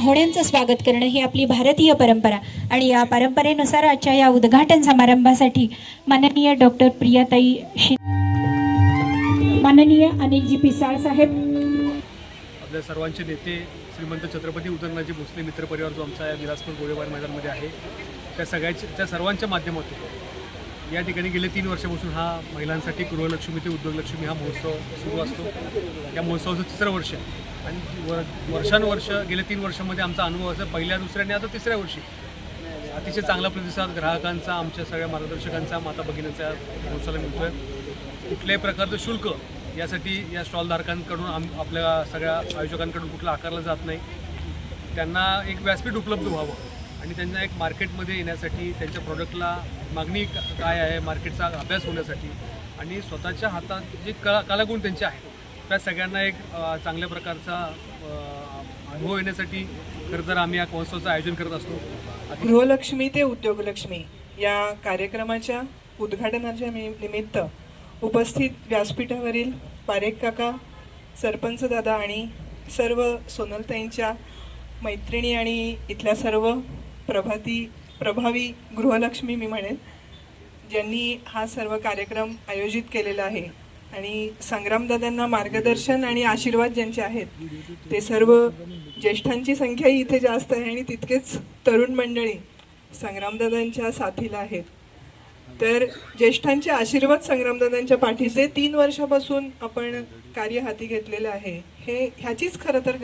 पाहुण्यांचं स्वागत करणं ही आपली भारतीय परंपरा. आणि या परंपरेनुसार आजच्या या उद्घाटन समारंभासाठी माननीय डॉक्टर प्रियाताई शि माननीय अनिलजी पिसाळ साहेब. आपल्या सर्वांचे नेते श्रीमंत छत्रपती उदयनराजे भोसले मित्र परिवार जो आमचा या विलासपूर गोळेबार मैदानमध्ये आहे त्या सगळ्याच्या त्या सर्वांच्या माध्यमातून या ठिकाणी गेले तीन वर्षापासून हा महिलांसाठी गृहलक्ष्मी ते उद्योगलक्ष्मी हा महोत्सव सुरू असतो. या महोत्सवाचं तिसरं वर्ष आहे. आणि वर वर्षानुवर्ष गेल्या तीन वर्षामध्ये आमचा अनुभव असं पहिल्या दुसऱ्या आणि आता तिसऱ्या वर्षी. अतिशय चांगला प्रतिसाद ग्राहकांचा आमच्या सगळ्या मार्गदर्शकांचा माता भगिनीचा या महोत्सवाला मिळतो आहे कुठल्याही प्रकारचं शुल्क यासाठी या स्टॉलधारकांकडून आम आपल्या सगळ्या आयोजकांकडून कुठलं आकारलं जात नाही. त्यांना एक व्यासपीठ उपलब्ध व्हावं आणि त्यांना एक मार्केटमध्ये येण्यासाठी त्यांच्या प्रॉडक्टला मागणी काय आहे मार्केटचा अभ्यास होण्यासाठी आणि स्वतःच्या हातात जे कला कलागुण त्यांचे आहेत त्या सगळ्यांना एक चांगल्या प्रकारचा अनुभव येण्यासाठी खरं तर आम्ही या महोत्सवाचं आयोजन करत असतो. गृहलक्ष्मी ते उद्योगलक्ष्मी या कार्यक्रमाच्या उद्घाटनाच्या नि- निमित्त उपस्थित व्यासपीठावरील पारेख काका सरपंच दादा आणि सर्व सोनलताईंच्या मैत्रिणी आणि इथल्या सर्व प्रभाती प्रभावी गृहलक्ष्मी मी म्हणेन ज्यांनी हा सर्व कार्यक्रम आयोजित केलेला आहे. आणि संग्रामदादांना मार्गदर्शन आणि आशीर्वाद ज्यांचे आहेत ते सर्व ज्येष्ठांची संख्याही इथे जास्त आहे आणि तितकेच तरुण मंडळी संग्रामदादांच्या साथीला आहेत. तर ज्येष्ठांचे आशीर्वाद संग्रामदादांच्या पाठीचे. तीन वर्षापासून आपण कार्य हाती घेतलेलं आहे. हे ह्याचीच खरं तर